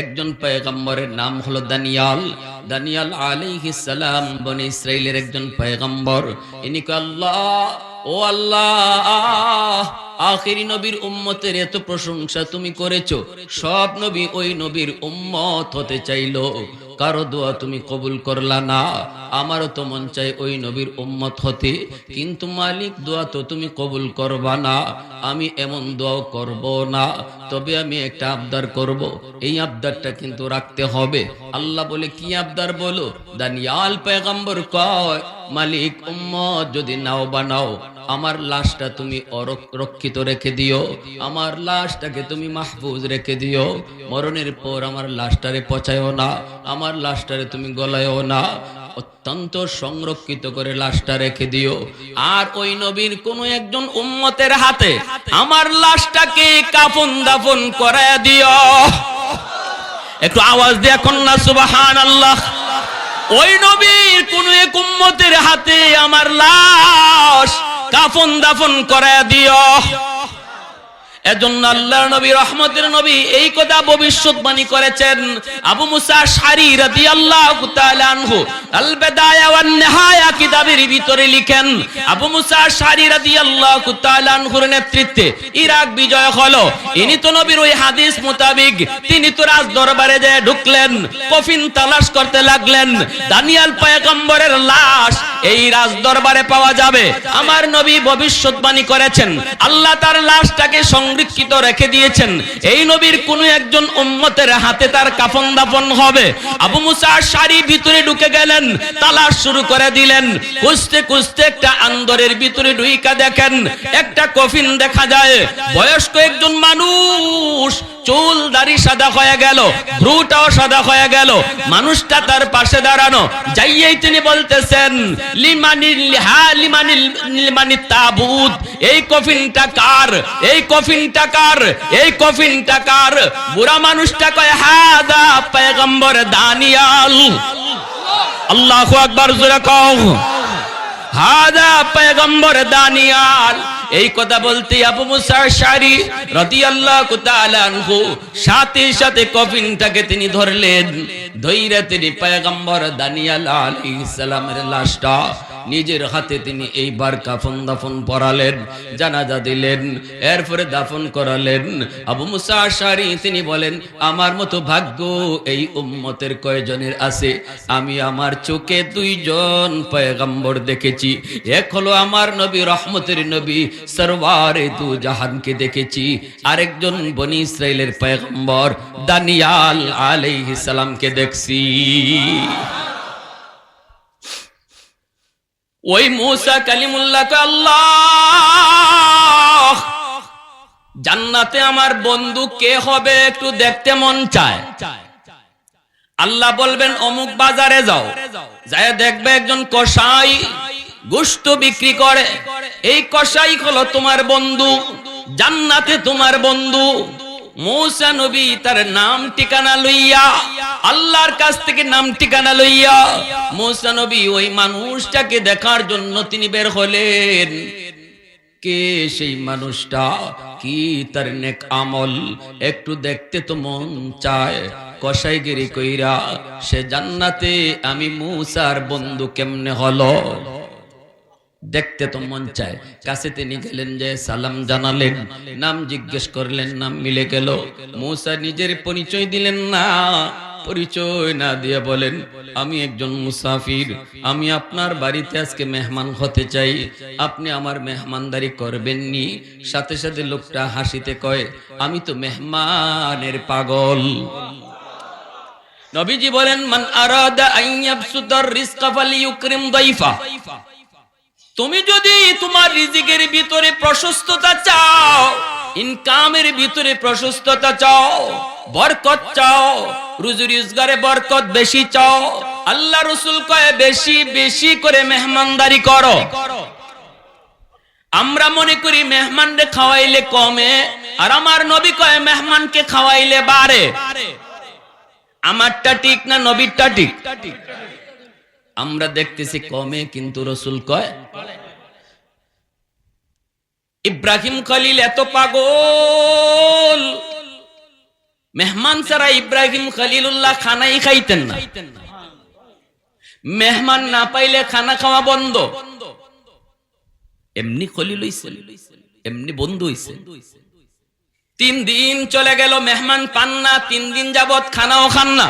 একজন পয়গম্বরের নাম হলো দানিয়াল। দানিয়াল আলাইহিস সালাম বনি ইসরাইলের একজন পয়গম্বর। ইনি আল্লাহ, ও আল্লাহ, আখেরি নবীর উম্মতের এত প্রশংসা তুমি করেছ। সব নবী ওই নবীর উম্মত হতে চাইলো। কারও দোয়া তুমি কবুল করলা না, আমারও তো মন চাই ওই নবীর উম্মত হতে। কিন্তু মালিক, দোয়া তো তুমি কবুল করবা না, আমি এমন দোয়াও করব না। তবে আমি একটা আবদার করব, এই আবদারটা কিন্তু রাখতে হবে। আল্লাহ বলে, কি আবদার বলো? দানিয়াল পেগম্বর কয়, মালিক, উম্মত যদি নাও বানাও আমার লাশটা তুমি রক্ষিত রেখে দিও। আমার লাশটাকে তুমি মাহফুজ রেখে দিও। মরণের পর আমার লাশটারে পচায়ও না, আমার লাশটারে তুমি গলায়ও না। অত্যন্ত সংরক্ষিত করে লাশটা রেখে দিও। আর ওই নবীর কোন একজন উম্মতের হাতে আমার লাশটাকে কাফন দাফন করায় দিও। একটু আওয়াজ দিয়ে কন্যা সুবাহান আল্লাহ ওই নবীর কোন এক উম্মতের হাতে আমার লাশ কাফন দাফন করায় দিও। এজন্য আল্লাহর নবী, রহমতের নবী এই কথা ভবিষ্যৎবাণী করেছেন। আবু মুসা শারি রাদিয়াল্লাহু তাআলা আনহু আল বিদায়া ওয়ান নিহায়া কিতাবের ভিতরে লিখেন, আবু মুসা আনহুর নেতৃত্বে ইরাক বিজয় হলো। ইনি তো নবীর ওই হাদিস মোতাবেক তিনি তো রাজ দরবারে ঢুকলেন, কফিন তালাশ করতে লাগলেন। দানিয়াল পয়গম্বরের লাশ এই রাজ দরবারে পাওয়া যাবে। আমার নবী ভবিষ্যৎবাণী করেছেন, আল্লাহ তার লাশটাকে সংরক্ষিত রেখে দিয়েছেন। এই নবীর কোন একজন উম্মতের হাতে তার কাফন দাফন হবে। আবু মুসা শাড়ি ভিতরে ঢুকে গেলেন, তালাশ শুরু করে দিলেন। কুস্তে কুস্তে একটা আন্দরের ভিতরে ঢুইকা দেখেন, একটা কফিন দেখা যায়। বয়স্ক একজন মানুষ চুল দাড়ি সাদা হয়ে গেল ভ্রুটাও সাদা হয়ে গেল, মানুষটা তার পাশে দাঁড়ানো। যাইয়েই তিনি বলতেছেন, লিমানিল হা, লিমানিল, লিমানিত তাবুত, এই কফিনটা কার, এই কফিনটা কার, এই কফিনটা কার? বুড়া মানুষটা কয়, হাদা পয়গম্বর দানিয়াল। আল্লাহু আকবার, জোরে কও। হাদা পয়গম্বর দানিয়াল। এই কথা বলতে আবু মুসা শারি রাদিয়াল্লাহু তাআলা আনহু সাথে সাথে কফিনটাকে তিনি ধরলেন। ধইরা তিনি পয়গম্বর দানিয়াল আলাইহিস সালামের লাশটা নিজের হাতে তিনি এইবার কাফন দাফন পরালেন, জানাজা দিলেন, এরপরে দাফন করালেন। আবু মুসা আশারি তিনি বলেন, আমার মতো ভাগ্য এই উম্মতের কয়জনের আছে? আমি আমার চোখে দুইজন পয়গম্বর দেখেছি, এক হলো আমার নবী, রহমতের নবী, সরওয়ারে দু জাহানকে দেখেছি, আরেকজন বনি ইসরাইলের পয়গম্বর, দানিয়াল আলাইহিস সালামকে দেখছি। ওই মুসা কালিমুল্লাহকে আল্লাহ, জান্নাতে আমার বন্ধু কে হবে একটু দেখতে মন চায়। আল্লাহ বলবেন, অমুক বাজারে যাও, যায় দেখবে একজন কসাই গোস্ত বিক্রি করে। এই কসাই হলো তোমার বন্ধু, জান্নাতে তোমার বন্ধু। মৌসা নবী তার নাম ঠিকানা লইয়া, আল্লাহর কাছ থেকে নাম ঠিকানা লইয়া, মৌসা নবী ওই মানুষটাকে দেখার জন্য তিনি বের হলেন। কে সেই মানুষটা? কি তার নেক আমল? একটু দেখতে তো মন চায়। কসাইগিরি কইরা, সে জান্নাতে আমি মুসার বন্ধু কেমনে হলো? দেখতে তো মন চায়। কাছে তিনি গেলেন যে সালাম জানালেন, নাম জিজ্ঞেস করলেন, নাম মিলে গেল। মুসা নিজের পরিচয় দিলেন না, পরিচয় না দিয়ে বলেন, আমি একজন মুসাফির, আমি আপনার বাড়িতে আজকে মেহমান হতে চাই। আপনি আমার মেহমানদারি করবেননি। সাথে সাথে লোকটা হাসিতে কয়, আমি তো মেহমানের পাগল। নবীজি বলেন, মান আরাদা আইয়াবসুদার রিজকা ফালিয়ুকরিম দাইফা। তুমি যদি তোমার রিজিকের ভিতরে প্রশস্ততা চাও, ইনকামের ভিতরে প্রশস্ততা চাও, বরকত চাও, রুজি রোজগারে বরকত বেশি চাও, আল্লাহ রসুল কয়ে বেশি বেশি করে মেহমানদারি করো। আমরা মনে করি মেহমানরে খাওয়াইলে কমে, আর আমার নবী কয়ে মেহমানকে খাওয়াইলে বাড়ে। আমারটা ঠিক না নবীরটা ঠিক? আমরা দেখতেছি কমে কিন্তু রসুল কয় ইব্রাহিম খলিল এত পাগল। মেহমান ছাড়া ইব্রাহিম খলিলুল্লাহ খানাই খাইতেন না। মেহমান না পাইলে খানা খাওয়া বন্ধ। এমনি খলিল এমনি বন্ধু হইছে। তিন দিন চলে গেল, মেহমান পান না, তিন দিন যাবত খানাও খান না।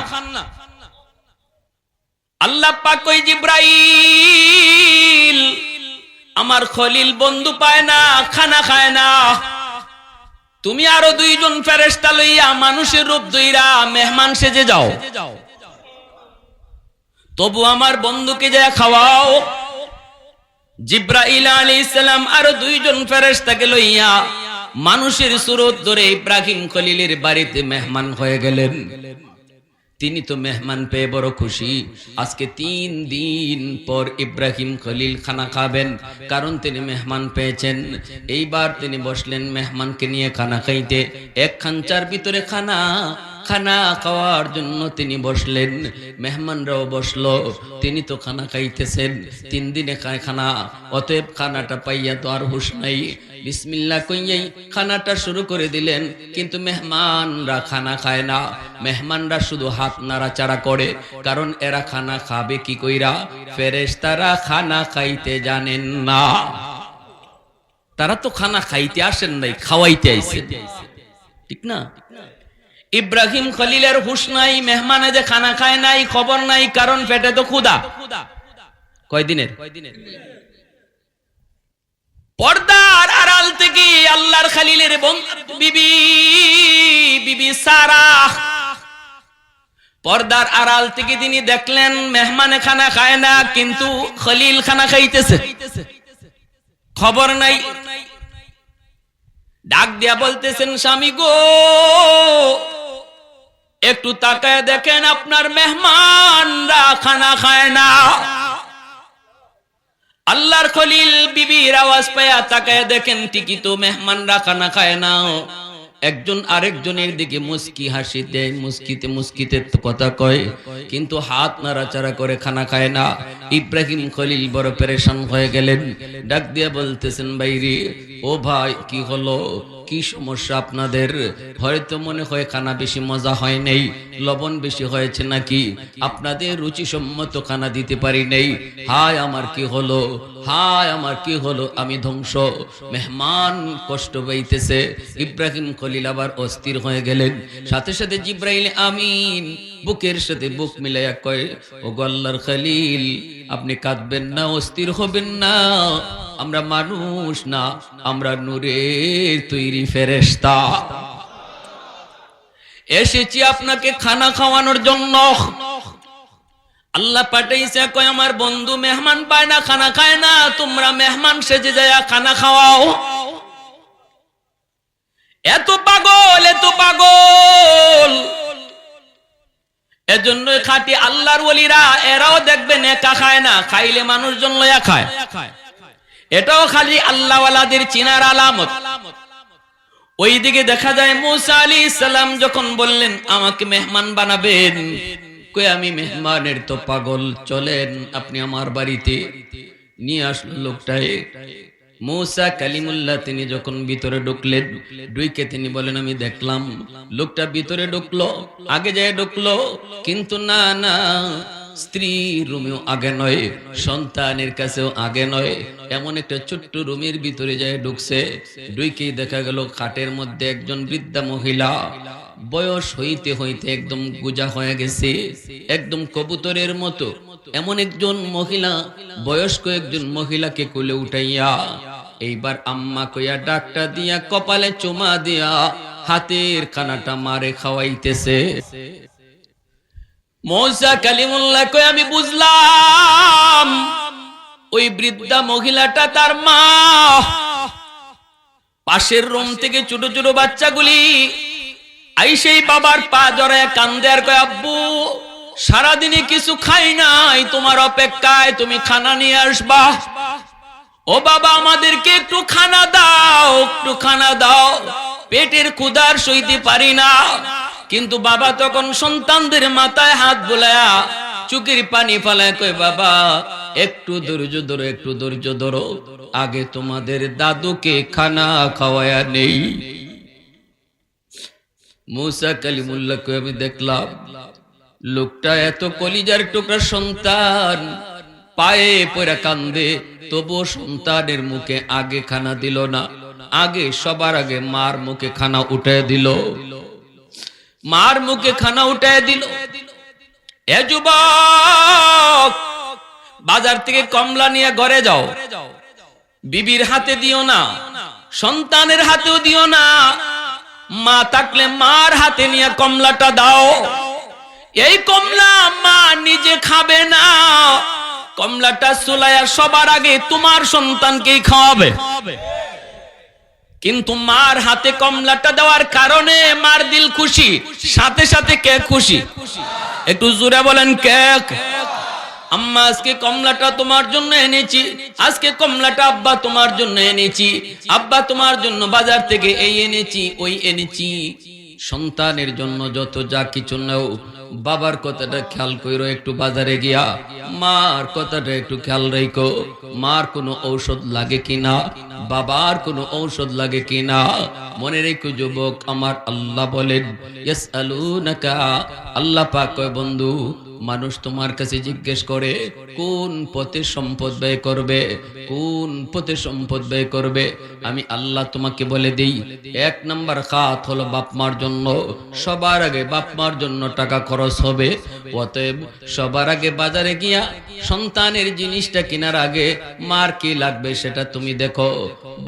আল্লাহ পাক কই জিব্রাইল, আমার খলিল বন্ধু পায় না, খানা খায় না। তুমি আরও দুইজন ফেরেস্তা লইয়া মানুষের রূপ দইরা মেহমান সেজে যাও। তবু আমার বন্ধুকে যা খাওয়াও। জিব্রাইল আলাইহিস সালাম আরও দুইজন ফেরেশতাকে লইয়া মানুষের সুরত ধরে ইব্রাহিম খলিলের বাড়িতে মেহমান হয়ে গেলেন। তিনি তো মেহমান পেয়ে বড় খুশি। আজকে তিন দিন পর ইব্রাহিম খলিল খানা খাবেন, কারণ তিনি মেহমান পেয়েছেন। এইবার তিনি বসলেন মেহমানকে নিয়ে খানা খাইতে। এক খাঞ্চার ভিতরে খানা খানা খাওয়ার জন্য তিনি বসলেন। মেহমানরাও বসল। তিনি তো খানা খাইতেছেন। তিন দিনে খায় খানা। অতএব খানাটা পাইয়া তো আর হুশ নাই। বিসমিল্লা কইয়াই খানাটা শুরু করে দিলেন। কিন্তু মেহমানরা খানা খায় না। মেহমানরা শুধু হাত নাড়াচাড়া করে। কারণ এরা খানা খাবে কি কইরা? ফেরেস তারা খানা খাইতে জানেন না। তারা তো খানা খাইতে আসেন নাই, খাওয়াইতে আইছেন। ঠিক না? ইব্রাহিম খলিলের হুশ নাই, মেহমানে যে খানা খায় নাই, খবর নাই, কারণ পেটে তো ক্ষুদা কয়দিনের? পর্দার আড়াল থেকে আল্লাহর খালিলের বিবি বিবি সারা। পর্দার আড়াল থেকে তিনি দেখলেন, মেহমানে খানা খায় না, কিন্তু খলিল খানা খাইতেছে। খবর নাই। ডাক দিয়া বলতেছেন, স্বামী গো একটু তাকায় দেখেন আপনার মেহমানরা খানা খায় না। আল্লাহর খলিল বিবির আওয়াজ পায়া তাকায় দেখেন ঠিকই তো মেহমানরা খানা খায় না। একজন আরেকজনের দিকে মুস্কি হাসি দেয় মুস্কিতে মুস্কিতে কথা কয়, কিন্তু হাত নাড়াচাড়া করে খানা খায় না। ইব্রাহিম খলিল বড় পেরেশান হয়ে গেলেন। ডাক দিয়া বলতেছেন, বাইরে, ও ভাই, কি হলো? কি সমস্যা আপনাদের? হয়তো মনে হয় খানা বেশি মজা হয় নাই, লবণ বেশি হয়েছে নাকি? আপনাদের রুচিসম্মত খানা দিতে পারি নাই। হায়, আমার কি হলো? হায়, আমার কি হলো? আমি ধ্বংস। মেহমান কষ্ট পাইতেছে। ইব্রাহিম খলিল আবার অস্থির হয়ে গেলেন। সাথে সাথে জিব্রাইল আমিন বুকের সাথে বুক মিলাইয়া কয় ও গল্লার খালিল, আপনি কাঁদবেন না, অস্থির হবেন না। আমরা মানুষ না, আমরা নূরের তৈরি ফেরেশতা। এসেছি আপনাকে খানা খাওয়ানোর জন্য। আল্লাহ পাঠাইছে, কয়, আমার বন্ধু মেহমান পায় না, খানা খায় না, তোমরা মেহমান সেজে যায় খানা খাওয়াও। এত পাগল এত পাগল। এজন্য খাটি আল্লাহর ওলিরা এরাও দেখবেন একা খায় না, খাইলে মানুষজন লয়া খায়। এটাও খালি আল্লাহওয়ালাদের চিনার আলামত। ওইদিকে দেখা যায় মুসা আলী ইসলাম যখন বললেন, আমাকে মেহমান বানাবেন? কই আমি মেহমানের তো পাগল, চলেন, আপনি আমার বাড়িতে নিয়ে আসলো লোকটাই মৌসা কালিমুল্লাহ, তিনি যখন ভিতরে ঢুকলেন ডুইকে তিনি বলেন, আমি দেখলাম, লোকটা ভিতরে ঢুকলো, আগে যায় ঢুকলো, কিন্তু না না, স্ত্রী রুমেও আগে নয়, সন্তানের কাছেও আগে নয়, এমন একটা ছোট্ট রুমের ভিতরে যায় ঢুকছে ডুইকেই দেখা গেল খাটের মধ্যে একজন বৃদ্ধা মহিলা, বয়স হইতে হইতে একদম গুজা হয়ে গেছে, একদম কবুতরের মতো এমন একজন মহিলা, বয়স্ক একজন মহিলাকে কোলে উঠাইয়া, এইবার আম্মা কইয়া ডাকটা দিয়া, কপালে চুমা দিয়া, হাতের খানাটা মারে খাওয়াইতেছে। মৌসা কালিমুল্লাহ কই আমি বুঝলাম, ওই বৃদ্ধা মহিলাটা তার মা। পাশের রুম থেকে ছোট ছোট বাচ্চাগুলি আইসেই বাবার পা জড়ায় কান্দে আর কয়, আব্বু সারাদিনে কিছু খাই নাই, তোমার অপেক্ষায় তুমি খানা নিয়ে আসবা। ও বাবা, আমাদেরকে একটু খানা দাও, একটু খানা দাও। পেটের ক্ষুদার সইতে পারি না। কিন্তু বাবা তখন সন্তানদের মাথায় হাত বোলায়া চুকির পানি ফালায় কই বাবা, একটু ধৈর্য ধরো, একটু ধৈর্য ধরো। আগে তোমাদের দাদুকে খানা খাওয়ায়া নেই। মুসা কালিমুল্লাহকে আমি দেখলাম লোকটা এত কলিজার টুকরা সন্তান, পায়ে পড়া কান্দে, তবুও সন্তানের মুখে আগে খানা দিল না, আগে সবার আগে মার মুখে খানা উঠে দিল। মার মুখে খানা উঠে দিল। বাজার থেকে কমলা নিয়ে ঘরে যাও। বিবির হাতে দিও না, সন্তানের হাতেও দিও না। মা থাকলে মার হাতে নিয়ে কমলাটা দাও। এই কমলা মা নিজে খাবে না। কমলাটা সুলাইয়া সবার আগে তোমার সন্তানকেই খাওয়াবে। কিন্তু মার হাতে কমলাটা দেওয়ার কারণে মার দিল খুশি, সাথে সাথে কে খুশি। একটু জোরে বলেন কে আম্মা, আজকে কমলাটা তোমার জন্য এনেছি। আজকে কমলাটা আব্বা তোমার জন্য এনেছি। আব্বা তোমার জন্য বাজার থেকে এই এনেছি, ওই এনেছি। সন্তানের জন্য যত যা কিছু নাও বাবার কথাটা খেয়াল করো একটু বাজারে গিয়া। মার কথাটা একটু খেয়াল রেখো মার কোনো ঔষধ লাগে কিনা? বাবার কোনো ঔষধ লাগে কিনা? মনে রেখো যুবক, আমার আল্লাহ বলেন আল্লাহ পাক কয়, বন্ধু মানুষ তোমার কাছে জিজ্ঞেস করে, কোন পথে সম্পদ ব্যয় করবে? কোন পথে সম্পদ ব্যয় করবে? আমি আল্লাহ তোমাকে বলে দেই, এক নাম্বার খাত হলো বাপ মার জন্য। সবার আগে বাপ মার জন্য টাকা খরচ হবে। অতএব সবার আগে বাজারে গিয়া সন্তানের জিনিসটা কেনার আগে মার কি লাগবে সেটা তুমি দেখো।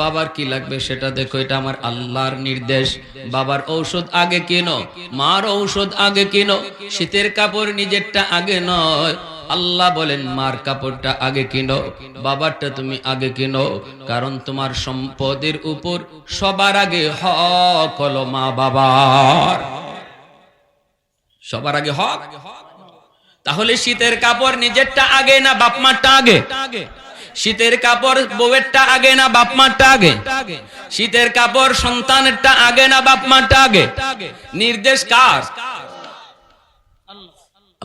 বাবার কি লাগবে সেটা দেখো, এটা আমার আল্লাহর নির্দেশ। বাবার ঔষধ আগে কেনো, মার ঔষধ আগে কেনো, শীতের কাপড় নিজেরটা আগে নয়। আল্লাহ বলেন, মার কাপড়টা আগে কিনো, বাবারটা তুমি আগে কিনো, কারণ তোমার সম্পদের উপর সবার আগে হক হলো মা বাবার। সবার আগে হক? তাহলে শীতের কাপড় নিজেরটা আগে না বাপ মারটা আগে? শীতের কাপড় বউয়েরটা আগে না বাপ মারটা আগে? শীতের কাপড় সন্তানেরটা আগে না বাপ মারটা আগে? নির্দেশ কার?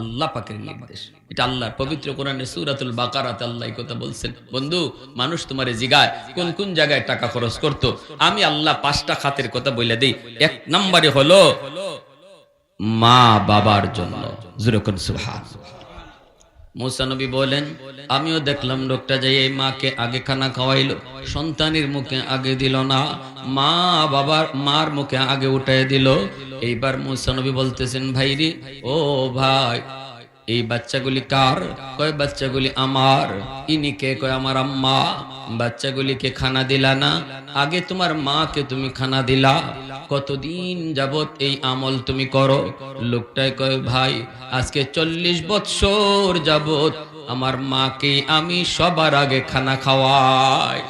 আল্লাহ পাকের নির্দেশ। এটা আল্লাহ। পবিত্র কোরআনে সুরাতুল আল্লাহ কথা বলছেন, বন্ধু, মানুষ তোমারে জিগায়, কোন কোন জায়গায় টাকা খরচ করত? আমি আল্লাহ পাঁচটা খাতের কথা বলে দিই। এক নম্বরে হলো মা বাবার জন্য জুরকন মুসা নবী বলেন, আমিও দেখলাম লোকটা যে এই মাকে আগে খানা খাওয়াইল। সন্তানের মুখে আগে দিল না, মা বাবার, মার মুখে আগে উঠাই দিল। এইবার মুসানবী বলতেছেন, ভাইরি, ও ভাই এই বাচ্চাগুলি কার? কয় বাচ্চাগুলি আমার? ইনি কে? কয় আমার আম্মা। বাচ্চাগুলিকে খানা দিলা না? আগে তোমার মাকে তুমি খানা দিলা। কতদিন যাবত এই আমল তুমি করো? লোকটাই কয়, ভাই, আজকে চল্লিশ বৎসর যাবত আমার মাকে আমি সবার আগে খানা খাওয়াই।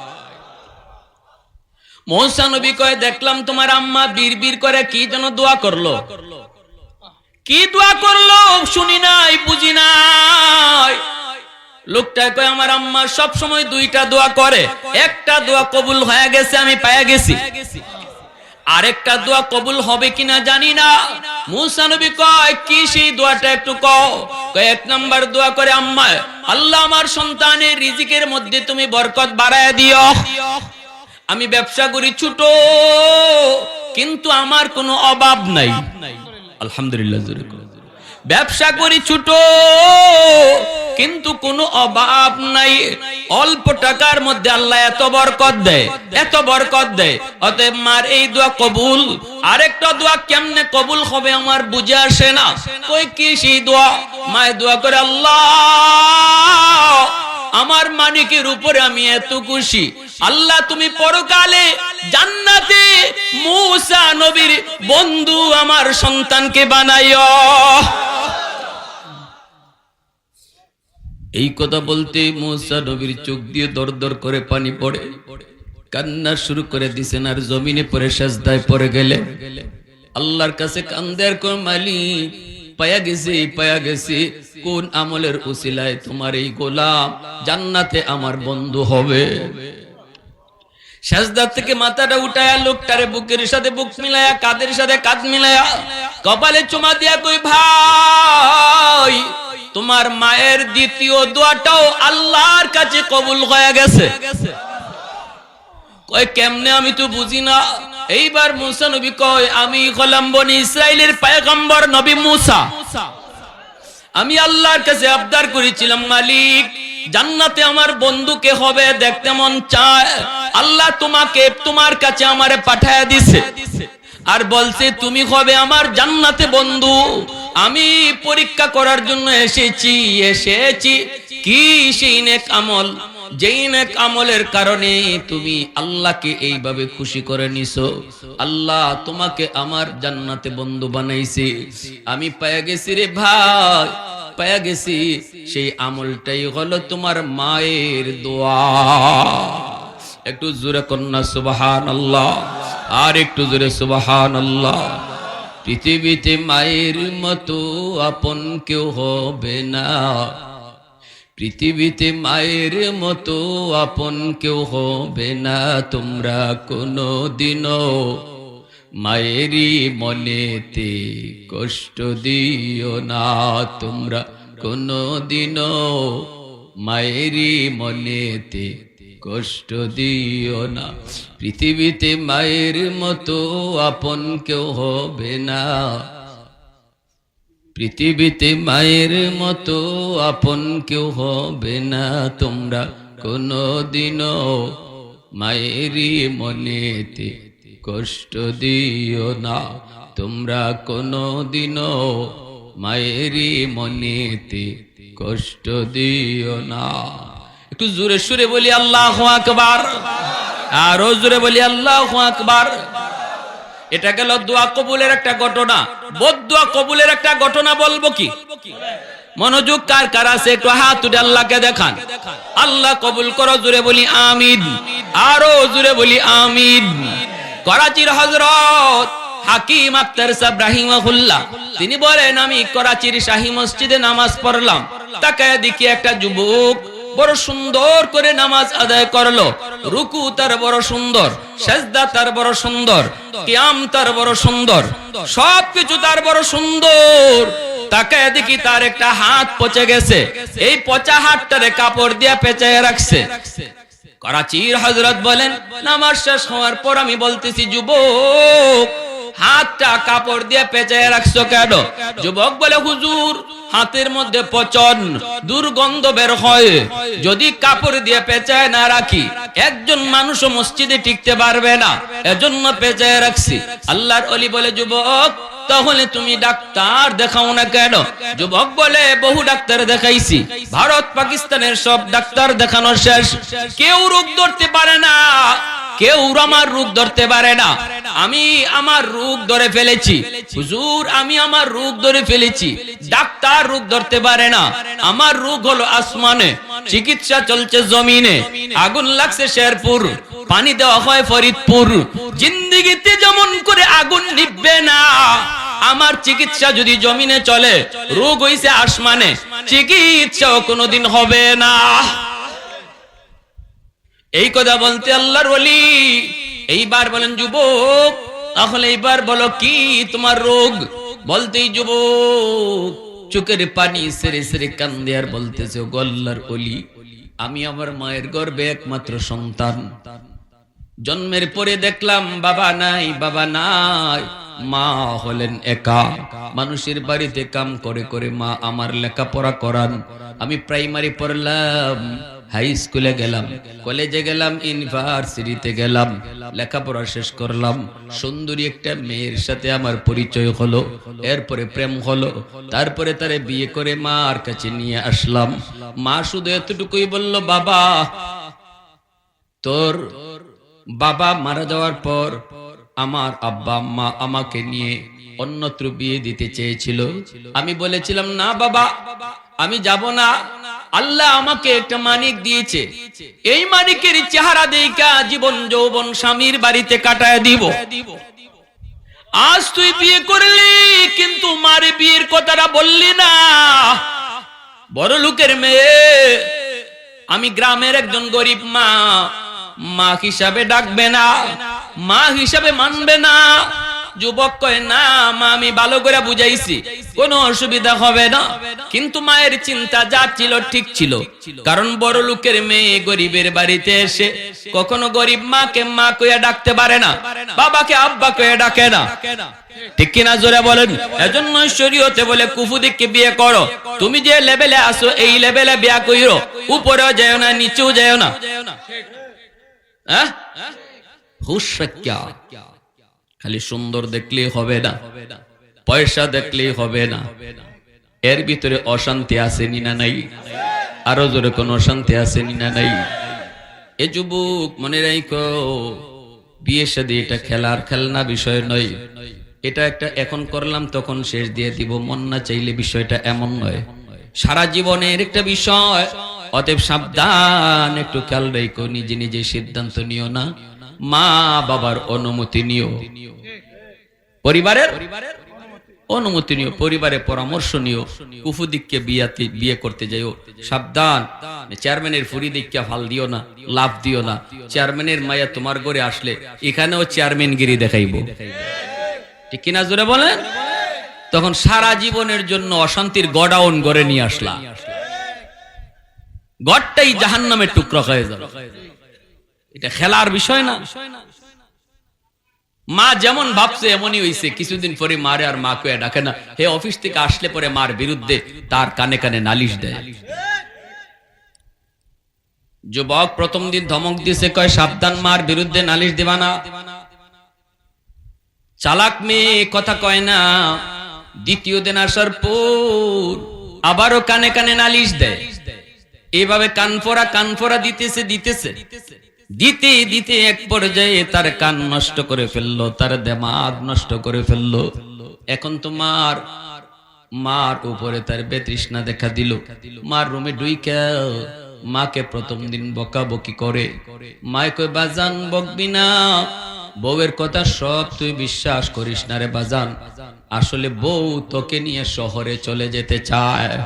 মৌসা নবী কয়, দেখলাম তোমার আম্মা বীর বীর করে কি যেন দোয়া করল? কি দোয়া করল? শুনি নাই, বুঝি নাই। লোকটা কয়, আমার আম্মা সব সময় দুইটা দোয়া করে। একটা দোয়া কবুল হয়ে গেছে, আমি পায়া গেছি। আরেকটা দোয়া কবুল হবে কিনা জানি না। মুসা নবী কয়, কি সেই দোয়াটা একটু কও? এক নাম্বার দোয়া করে, আম্মা, আল্লাহ আমার সন্তানের রিজিকের মধ্যে তুমি বরকত বাড়ায় দিও। আমি ব্যবসা করি ছোট, কিন্তু আমার কোনো অভাব নাই। আলহামদুলিল্লাহ, জোরে। ব্যবসা করি ছোট, কিন্তু কোনো অভাব নাই। অল্প টাকার মধ্যে আল্লাহ এত বরকত দেয়, এত বরকত দেয়। অতএব মার এই দোয়া কবুল। আরেকটা দোয়া কেমনে কবুল হবে আমার বুঝে আসে না। কই কি সেই দোয়া? মায়ের দোয়া করে আল্লাহ আমার মানিকের উপরে আমি এত খুশি। আল্লাহ, তুমি পরকালে জান্নাতে মুসা নবীর বন্ধু আমার সন্তানকে বানাইও। এই কথা বলতে মুসা নবীর চোখ দিয়ে দর দর করে পানি পড়ে। কান্না শুরু করে দিছেন আর জমিনে পরে সাজদায় পড়ে গেলে। আল্লাহর কাছে কান্দের কোন মালিক পায়া গেছে কোন আমলের উসিলায় তোমার এই গোলাম জান্নাতে আমার বন্ধু হবে? থেকে মাথাটা লোকটারে বুকের সাথে বুক মিলায়া কাদের সাথে কাঁধ মিলায়া, কপালে চুমা দিয়া কই ভাই, তোমার মায়ের দ্বিতীয় দোয়াটাও আল্লাহর কাছে কবুল হয়ে গেছে। কয় কেমনে আমি তো বুঝি না? এইবার মুসা নবী কয়, আমি হলাম বনি ইসরায়েলের পায়গম্বর নবী মুসা। আমি আল্লাহর কাছে আবদার করেছিলাম, মালিক, জান্নাতে আমার বন্ধুকে হবে, দেখতে মন চায়। আল্লাহ তোমাকে, তোমার কাছে আমারে পাঠায় দিছে। আর বলছে, তুমি হবে আমার জান্নাতে বন্ধু। আমি পরীক্ষা করার জন্য এসেছি এসেছি। কি সেই নেক আমল? যেই নেক আমলের কারণে তুমি আল্লাহকে এইভাবে খুশি করে নিছো। আল্লাহ তোমাকে আমার জান্নাতে বন্ধু বানাইছে। আমি পেয়ে গেছি রে ভাই পেয়ে গেছি। সেই আমলটাই হলো তোমার মায়ের দোয়া। একটু জোরে কন্যা সুবাহান আল্লাহ আর একটু জোরে সুবাহান আল্লাহ পৃথিবীতে মায়ের মতো আপন কেউ হবে না। পৃথিবীতে মায়ের মতো আপন কেউ হবে না, তোমরা কোনো দিনও মায়েরই মনেতে কষ্ট দিও না, তোমরা কোনো দিনও মায়েরই মনেতে কষ্ট দিও না। পৃথিবীতে মায়ের মতো আপন কেউ হবে না। পৃথিবীতে মায়ের মতো আপন কেউ হবে না। তোমরা কোনো দিনও মায়েরই মনেতে কষ্ট দিও না। তোমরা কোনো দিনও মায়েরই মনেতে কষ্ট দিও না। একটু জোরে সুরে বলি, আল্লাহ আকবার। আরও জোরে বলি, আল্লাহ আকবার। এটা গেল দোয়া কবুলের একটা ঘটনা। বদুয়া কবুলের একটা ঘটনা বলব কি? মনোযোগ কার কার আছে? একটু হাত উঠে আল্লাহকে দেখান। আল্লাহ কবুল করো জুড়ে বলি আমিন। আরও জুড়ে বলি আমিন। করাচির হজরত হাকিম আক্তার সাহেব রাহিমাহুল্লাহ, তিনি বলেন, আমি করাচির শাহী মসজিদে নামাজ পড়লাম। তাকে দেখি একটা যুবক বড় সুন্দর করে নামাজ আদায় করল। রুকু তার বড় সুন্দর, সেজদা তার বড় সুন্দর, কিয়াম তার বড় সুন্দর, সবকিছু তার বড় সুন্দর। তাকে দেখি তার একটা হাত পচে গেছে। এই পচা হাতটারে কাপড় দিয়ে পেঁচায় রাখছে। করাচির হজরত বলেন, নামাজ শেষ হওয়ার পর আমি বলতেছি, যুবক হাতটা কাপড় দিয়ে পেঁচায় রাখছো কেন? যুবক বলে, হুজুর, হাতের মধ্যে পচন দুর্গন্ধ বের হয়। যদি কাপড় দিয়ে পেঁচায় না রাখি, একজন মানুষও মসজিদে টিকতে পারবে না। এজন্য পেঁচায় রাখছি। আল্লাহর অলি বলে, যুবক, তাহলে তুমি ডাক্তার দেখাও না কেন? যুবক বলে, বহু ডাক্তার দেখাইছি। ভারত, পাকিস্তানের সব ডাক্তার দেখানো শেষ। কেউ রোগ ধরতে পারে না, কেউ আমার রোগ ধরতে পারে না। আমি আমার রোগ ধরে ফেলেছি। হুজুর, আমি আমার রোগ ধরে ফেলেছি। ডাক্তার রোগ ধরতে পারে না। আমার রোগ হলো আসমানে। চিকিৎসা চলছে জমিনে। আগুন লাগছে শেরপুর। পানি দেওয়া হয় ফরিদপুর। জিন্দিগিতে যেমন করে আগুন নিববে না। আমার চিকিৎসা যদি জমিনে চলে, রোগ হইছে আসমানে। চিকিৎসাও কোনোদিন হবে না। এই কথা বলতে আল্লাহর বলি এইবার বলেন, যুবক, তাহলে এইবার বলো কি তোমার রোগ? বলতেই, যুবক, চোখের পানি সেরে সেরে কান্দে আর বলতেছে গল্লার অলি, আমি আমার মায়ের গর্বে একমাত্র সন্তান। জন্মের পরে দেখলাম, বাবা নাই বাবা নাই, মা হলেন একা। মানুষের বাড়িতে কাম করে করে মা আমার লেখাপড়া করান। আমি প্রাইমারি পড়লাম হাই স্কুলে গেলাম কলেজে গেলাম ইউনিভার্সিটিতে গেলাম, লেখাপড়া শেষ করলাম। সুন্দরী একটা মেয়ের সাথে আমার পরিচয় হলো, এরপরে প্রেম হলো, তারপরে তারে বিয়ে করে মার কাছে নিয়ে আসলাম। মা শুধু এতটুকুই বলল, বাবা, তোর বাবা মারা যাওয়ার পর আমার আব্বা আম্মা আমাকে নিয়ে অন্যত্র বিয়ে দিতে চেয়েছিল। আমি বলেছিলাম, না, বাবা আমি যাব না। আল্লাহ আমাকে একটা মানিক দিয়েছে। এই মানিকের চেহারা দেখা জীবন যৌবন স্বামীর বাড়িতে কাটায় দিব। আজ তুই বিয়ে করলি, কিন্তু মারে বিয়ের কথাটা বললি না। বড় লোকের মেয়ে, আমি গ্রামের একজন গরিব মা। মা হিসাবে ডাকবে না, মা হিসাবে মানবে না। যুবক কয়, না, মা, আমি ভালো করে বুঝাইছি। কোনো অসুবিধা হবে না। কিন্তু মায়ের চিন্তা যা ছিল, ঠিক ছিল। কারণ বড় লোকের মেয়ে গরিবের বাড়িতে এসে কখনো গরিব মাকে মা কইয়া ডাকতে পারে না, বাবাকে আব্বা কইয়া ডাকে না। ঠিক কিনা জোরে বলেন? এজন্য শরীয়তে বলে কুফুদিককে বিয়ে করো। তুমি যে লেভেলে আসো এই লেভেলে বিয়া কইরো। উপরেও যাও না, নিচেও যাও না। হ্যাঁ? হুশ। খালি সুন্দর দেখলেই হবে না, পয়সা দেখলেই হবে না। এর ভিতরে অশান্তি আছে না নাই? আরও জোরে কোন অশান্তি আছে না নাই? এ যুবক, মনে রাখো বিয়ে সাদী এটা খেলার খেলনা বিষয় নয়। এটা একটা এখন করলাম, তখন শেষ দিয়ে দিব। মন না চাইলে বিষয়টা এমন নয়। সারা জীবনের একটা বিষয়, অতএব সাবধান, একটু খেয়াল রেখো নিজে নিজে সিদ্ধান্ত নিও না। মা বাবার অনুমতি নিও। পরিবারের অনুমতি নিও, পরিবারের পরামর্শ নিও। কুফুদিককে বিয়াতে বিয়ে করতে যাইও। সাবধান। চেয়ারম্যানের ফুরি দিককে ফাল দিও না লাভ দিও না। চেয়ারম্যানের মায়া তোমার ঘরে আসলে এখানেও চেয়ারম্যানগিরি দেখাইবো। ঠিক কিনা জোরে বলেন? তখন সারা জীবনের জন্য অশান্তির গডাউন গড়ে নিয়ে আসলা। গড়টাই জাহান নামের টুকরা হয়ে যাবে। এটা খেলার বিষয় না। মা যেমন ভাবছে এমনই হইছে, কিছুদিন পরে মারে আর মা কয়ে ডাকে না। হে অফিস থেকে আসলে পরে মার বিরুদ্ধে তার কানে কানে নালিশ দেয়। যুবক, প্রথম দিন ধমক দিছে কয়, সাবধান মার বিরুদ্ধে নালিশ দিবা না। চালাক মেয়ে কথা কয় না। দ্বিতীয় দিন আসার পর আবারও কানে কানে নালিশ দেয়। এইভাবে কানফোরা কানফোরা দিতেছে দিতেছে। দিতে দিতে এক পর্যায়ে তার কান নষ্ট করে ফেলল, তার দেমাগ নষ্ট করে ফেলল। এখন তোমার মার উপরে তার বেতৃষ্ণা দেখা দিল। মার রুমে ডুইকা মাকে প্রথম দিন বকাবকি করে। মায় কই বাজান, বকবি না। বউয়ের কথা সব তুই বিশ্বাস করিস না রে বাজান। আসলে বউ তোকে নিয়ে শহরে চলে যেতে চায়।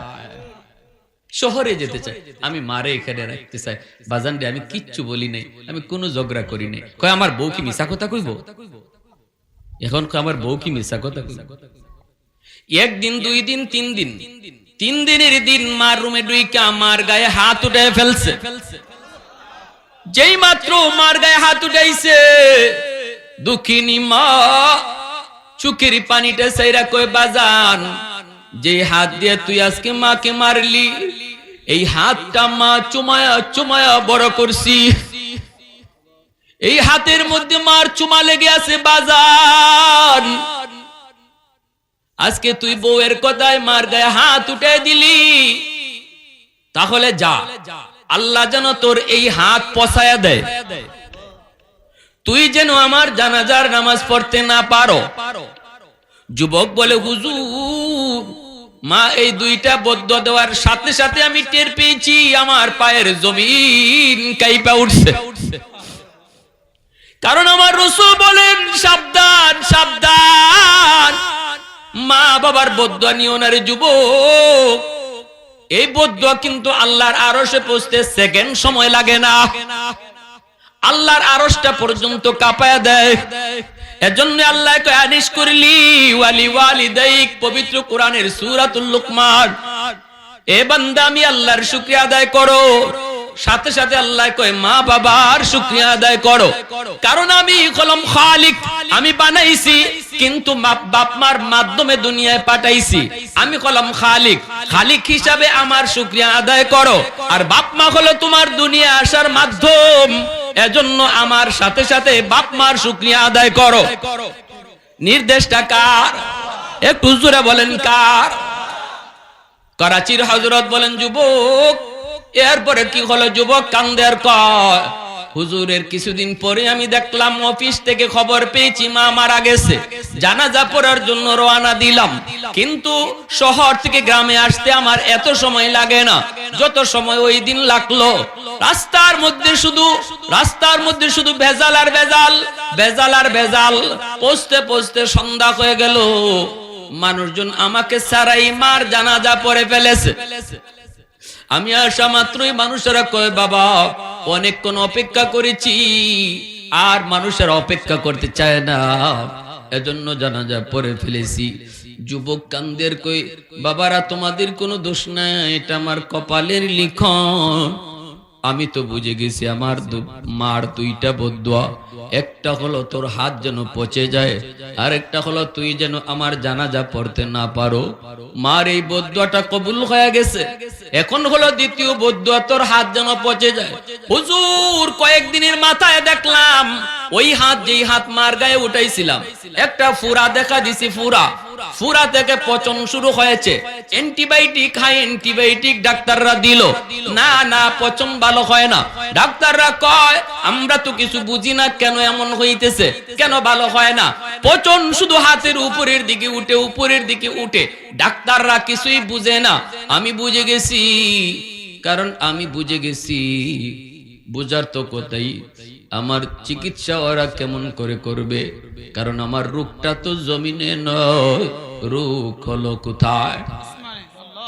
শহরে যেতে চাই। আমি মারে এখানে রাখতে চাই। বাজান রে আমি কিচ্ছু বলি নাই। আমি কোনো ঝগড়া করি নাই। কয় আমার বউ কি মিশা কথা কইব? এখন কয় আমার বউ কি মিশা কথা কইব? একদিন দুই দিন তিন দিন। তিন দিনের দিন মার রুমে ডুইকা মার গায়ে হাত উঠে ফেলছে। যেই মাত্র মার গায়ে হাত উঠাইছে দুঃখিনী মা চুকের পানিটা সাইরা কয় বাজান যে হাত দিয়ে তুই আজকে মাকে মারলি, এই হাতটা মা চুমায়া চুমায়া বড় করছি। এই হাতের মধ্যে মার চুমা লেগে আছে বাজান আজকে তুই বউয়ের কথায় মার গায়ে হাত উঠে দিলি। তাহলে যা, আল্লাহ যেন তোর এই হাত পসায়া দেয়। তুই যেন আমার জানাজার নামাজ পড়তে না পারো। যুবক বলে, হুজুর মা, এই দুইটা বদ্ধ দেওয়ার সাথে সাথে আমি টের পেয়েছি, আমার পায়ের জমিন কাইপা উঠছে। কারণ আমার রসুল বলেন, সাবধান সাবধান। মা বাবার বদ্ধ নিও যুবক। এই বদ্ধ কিন্তু আল্লাহর আরশে পৌঁছতে সেকেন্ড সময় লাগে না। আল্লাহর আরশটা পর্যন্ত কাঁপায়া দেয়। এজন্য আল্লাহ কয়, আনিস করলি ওয়ালি ওয়ালিদাইক পবিত্র কোরআনের সূরাতুল লুকমান। এ বান্দা, আমি আল্লাহর শুকরিয়া আদায় করো। সাথে সাথে আল্লাহ কয়, মা বাবার শুকরিয়া আদায় করো। কারণ আমি কলম খালিক। আমি বানাইছি, কিন্তু মা- বাপ মার মাধ্যমে দুনিয়ায় পাঠাইছি। আমি কলম খালিক। খালিক হিসাবে আমার শুকরিয়া আদায় করো। আর বাপ মা হলো তোমার দুনিয়া আসার মাধ্যম। এজন্য আমার সাথে সাথে বাপ মার শুকরিয়া আদায় করো। নির্দেশটা কার? একটু জোরে বলেন কার? করাচির হজরত বলেন, যুবক এরপরে কি হলো? যুবক কান্দের কয়, হুজুরের কিছুদিন পরে আমি দেখলাম অফিস থেকে খবর পেয়েছি, মা মারা গেছে। জানাজা পড়ার জন্য রওনা দিলাম। কিন্তু শহর থেকে গ্রামে আসতে আমার এত সময় লাগে না। যত সময় ওই দিন লাগল। রাস্তার মধ্যে শুধু, রাস্তার মধ্যে শুধু ভেজাল আর ভেজাল ভেজাল আর ভেজাল। পৌঁছতে পৌঁছতে সন্ধ্যা হয়ে গেল। মানুষজন আমাকে সারাই মার জানাজা পড়ে ফেলেছে। আমি আসা মাত্রই মানুষেরা কয়, বাবা অনেকক্ষণ অপেক্ষা করেছি, আর মানুষের অপেক্ষা করতে চায় না। এজন্য জানাজা পরে ফেলেছি। যুবক কান্দের কই বাবারা, তোমাদের কোনো দোষ নাই, এটা আমার কপালের লিখন। আমি তো বুঝে গেছি আমার মার দুইটা বদুয়া একটা হলো তোর হাত যেন পচে যায়, আর একটা হলো তুই যেন আমার জানাজা পড়তে না পারো। মার এই বদুয়াটা কবুল হয়ে গেছে। এখন হলো দ্বিতীয় বদুয়া তোর হাত যেন পচে যায়। হুজুর, কয়েকদিনের মাথায় দেখলাম ওই হাত যেই হাত মার গায়ে উঠাইছিলাম। একটা ফুরা দেখা দিছি ফুরা। ফুরা থেকে পচন শুরু হয়েছে। অ্যান্টিবায়োটিক হাই অ্যান্টিবায়োটিক ডাক্তাররা দিল। না না, পচন ভালো হয় না। ডাক্তাররা কয়, আমরা তো কিছু বুঝি না কেন এমন হইতেছে? কেন ভালো হয় না? পচন শুধু হাতের উপরের দিকে উঠে, উপরের দিকে উঠে। ডাক্তাররা কিছুই বুঝে না। আমি বুঝে গেছি, কারণ আমি বুঝে গেছি। বুঝার তো কোথায় আমার চিকিৎসা ওরা কেমন করে করবে? কারণ আমার রোগটা তো জমিনে নয়, রোগ হলো কোথায়?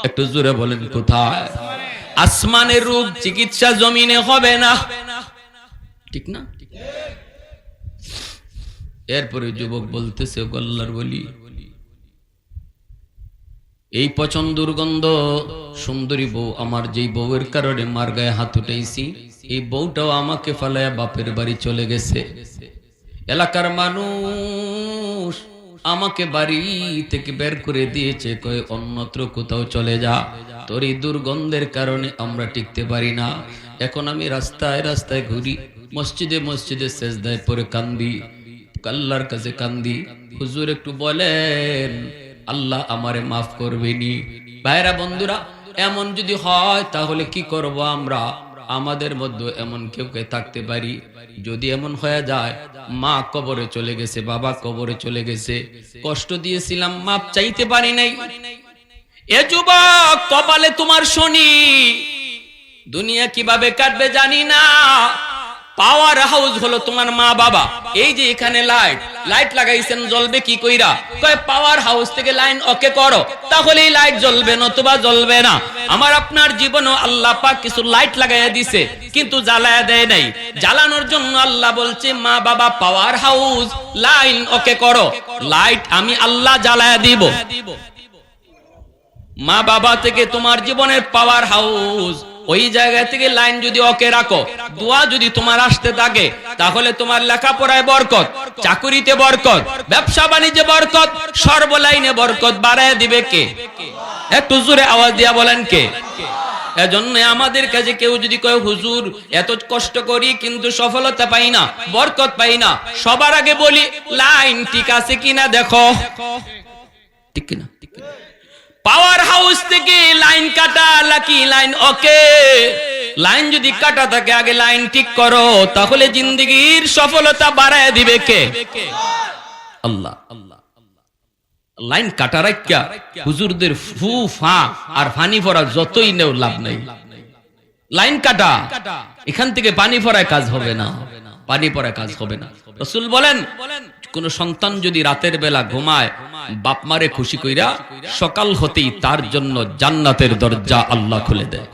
একটু জোরে বলেন, কোথায়? আসমানের রোগ চিকিৎসা জমিনে হবে না। ঠিক না? এরপরে যুবক বলতেছে, গল্লার বলি এই পচন দুর্গন্ধ সুন্দরী বউ আমার যেই বউয়ের কারণে মার গায়ে হাত উঠেছি এই বউটাও আমাকে ফালায়া বাপের বাড়ি চলে গেছে। এলাকার মানুষ আমাকে বাড়ি থেকে বের করে দিয়েছে, কয়ে অন্যত্র কোথাও চলে যা। তোর এই দুর্গন্ধের কারণে আমরা টিকতে পারি না। এখন আমি রাস্তায় রাস্তায় ঘুরি, মসজিদে মসজিদে সেজদায় পরে কান্দি, আল্লাহর কাছে কান্দি। হুজুর একটু বলেন আল্লাহ আমারে মাফ করবেনি। ভাইরা বন্ধুরা, এমন যদি হয় তাহলে কি করব আমরা? আমাদের মধ্যে এমন কেউ কে থাকতে পারি? যদি এমন হয়ে যায়, মা কবরে চলে গেছে, বাবা কবরে চলে গেছে। কষ্ট দিয়েছিলাম, মাপ চাইতে পারি নাই। এ যুবক, কপালে তোমার শনি। দুনিয়া কীভাবে কাটবে জানি না। পাওয়ার হাউস হলো তোমার মা বাবা। এই যে এখানে লাইট লাইট লাগাইছেন, জ্বলবে কি কইরা? কয় পাওয়ার হাউস থেকে লাইন ওকে করো। তাহলে লাইট জ্বলবে, নতুবা জ্বলবে না। আমার আপনার জীবনও আল্লাহ পাক কিছু লাইট লাগাইয়া দিছে, কিন্তু জ্বালায়া দেয় নাই। জ্বালানোর জন্য আল্লাহ বলছে, মা বাবা পাওয়ার হাউস লাইন ওকে করো। লাইট আমি আল্লাহ জ্বালায়া দিব। মা বাবা থেকে তোমার জীবনের পাওয়ার হাউস ওই জায়গা থেকে লাইন যদি ওকে রাখো, দোয়া যদি তোমার আসতে থাকে, তাহলে তোমার লেখাপড়ায় বরকত, চাকুরিতে বরকত, ব্যবসা বাণিজ্যে বরকত, সর্বলাইনে বরকত বাড়ায় দিবে কে? একটু জোরে আওয়াজ দিয়া বলেন কে? এজন্য আমাদের কাছে কেউ যদি কয়, হুজুর, এত কষ্ট করি কিন্তু সফলতা পাই না, বরকত পাই না। সবার আগে বলি, লাইন ঠিক আছে কিনা দেখো। ঠিক কিনা? পাওয়ার হাউস থেকে লাইন কাটা লাকি লাইন ওকে লাইন যদি কাটা থাকে, আগে লাইন ঠিক করো, তাহলে জিন্দগির সফলতা বাড়ায় দিবে কে? আল্লাহ লাইন কাটা রাখা হুজুরদের ফু, ফা, আর ফানি ফরা যতই নেও লাভ নাই। লাইন কাটা, এখান থেকে পানি ফরায় কাজ হবে না। পানি পড়ায় কাজ হবে না। রসুল বলেন, কোন সন্তান যদি রাতের বেলা ঘুমায় বাপ মারে খুশি কইরা সকাল হতেই তার জন্য জান্নাতের দরজা আল্লাহ খুলে দেয়।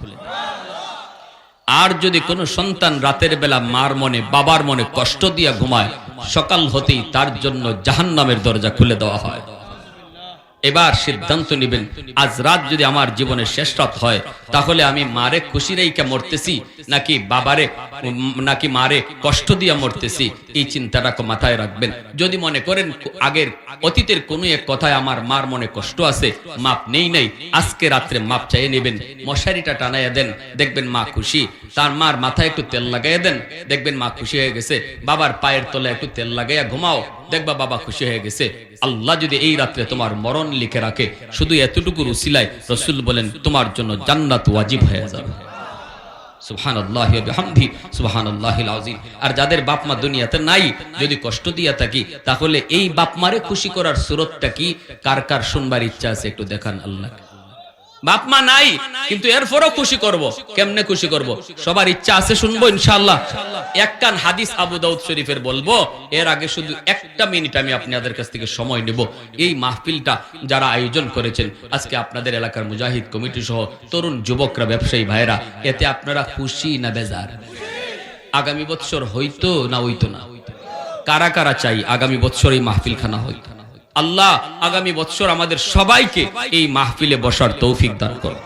আর যদি কোনো সন্তান রাতের বেলা মার মনে, বাবার মনে কষ্ট দিয়া ঘুমায়, সকাল হতেই তার জন্য জাহান্নামের দরজা খুলে দেওয়া হয়। এবার সিদ্ধান্ত নিবেন, আজ রাত যদি আমার জীবনের শেষ রাত হয়, তাহলে আমি মারে খুশি রেখে মরতেছি, নাকি বাবারে নাকি মারে কষ্ট দিয়া মরতেছি, এই চিন্তাটা মাথায় রাখবেন। যদি মনে করেন আগের অতীতের কোন এক কথায় আমার মার মনে কষ্ট আছে, মাপ নেই নাই, আজকে রাত্রে মাপ চাইয়ে নেবেন। মশারিটা টানাইয়া দেন, দেখবেন মা খুশি, তার মার মাথায় একটু তেল লাগাইয়া দেন, দেখবেন মা খুশি হয়ে গেছে, বাবার পায়ের তলায় একটু তেল লাগাইয়া ঘুমাও, দেখবা বাবা খুশি হয়ে গেছে। আল্লাহ যদি এই রাত্রে তোমার মরণ লিখে রাখে। শুধু এতটুকু রুসিলায় রসুল বলেন, তোমার জন্য জান্নাত ওয়াজিব হয়ে যাবে। আর যাদের বাপ মা দুনিয়াতে নাই, যদি কষ্ট দিয়া থাকি, তাহলে এই বাপ মারে খুশি করার সুরতটা কি? কার কার শুনবার ইচ্ছা আছে একটু দেখান আল্লাহ বাপ মা নাই, কিন্তু এরপরও খুশি করব। কেমনে খুশি করব? সবার ইচ্ছা আছে শুনব ইনশাআল্লাহ। এক কান হাদিস আবু দাউদ শরীফের বলব, এর আগে শুধু একটা মিনিট আমি আপনাদের কাছ থেকে সময় নেব। এই মাহফিলটা যারা আয়োজন করেছেন, আজকে আপনাদের এলাকার মুজাহিদ কমিটি সহ তরুণ যুবকরা, ব্যবসায়ী ভাইরা এতে আপনারা খুশি না বেজার? আগামী বছর হইতো না হইতো না? কারা কারা চাই আগামী বছর এই মাহফিলখানা হয় আল্লাহ আগামী বছর আমাদের সবাইকে এই মাহফিলে বসার তৌফিক দান করো